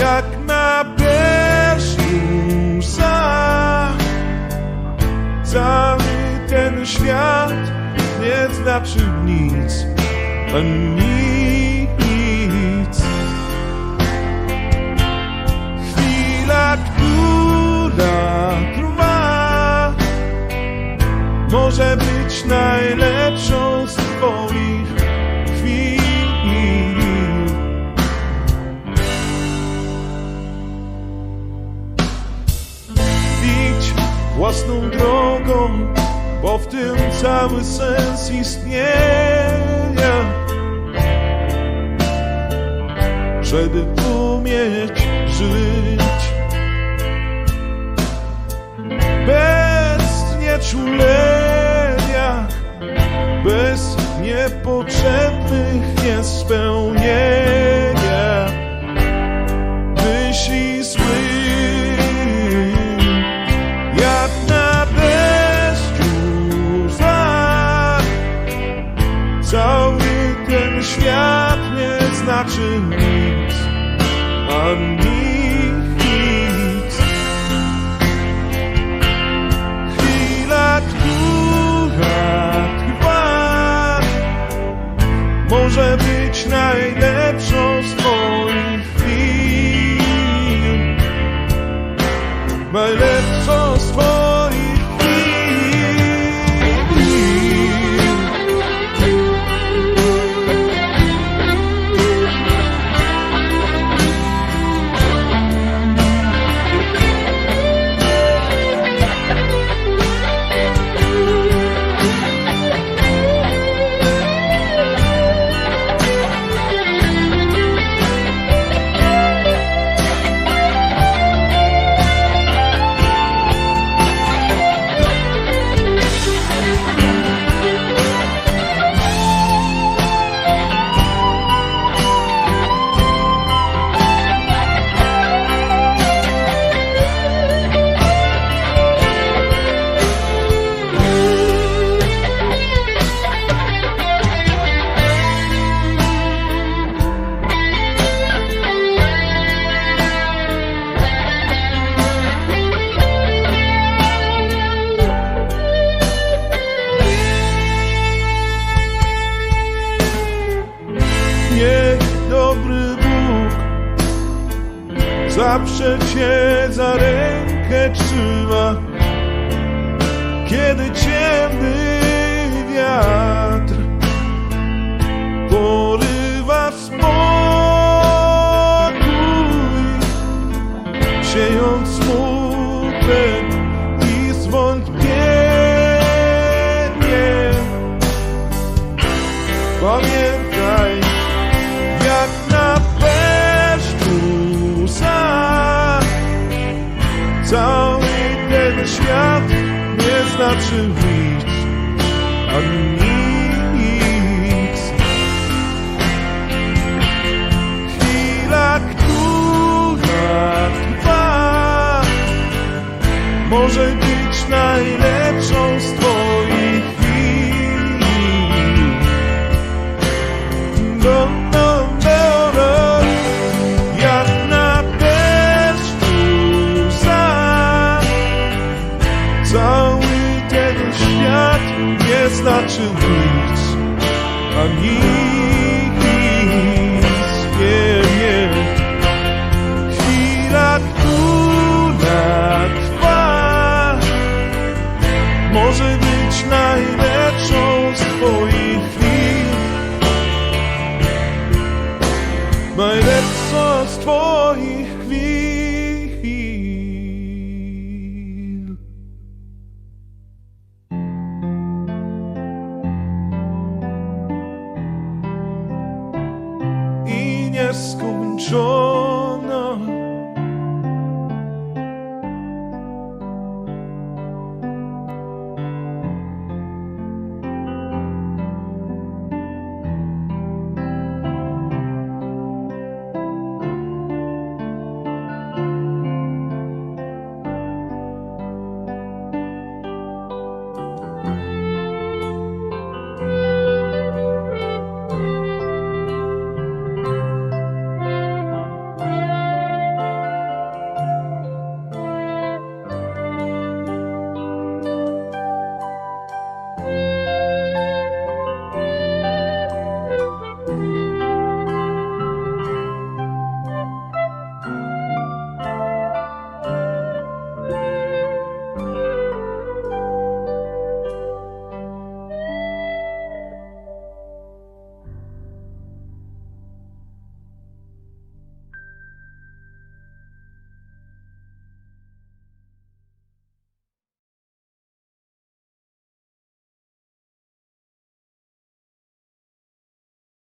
jak na deszczu łza. Cały ten świat nie znaczy nic, nic. Cały sens istnienia. Żeby umieć żyć bez znieczulenia, bez niepotrzebnych niespełnienia znaczy nic, a nic. Chwila, która trwa, może być najlepszą z twoich chwil. Najlepszą dobry Bóg. Zawsze cię za rękę trzyma, kiedy ciemny Cały ten świat nie znaczy nic, a nic. Chwila, która trwa, może być najlepszą niebiesko męczą.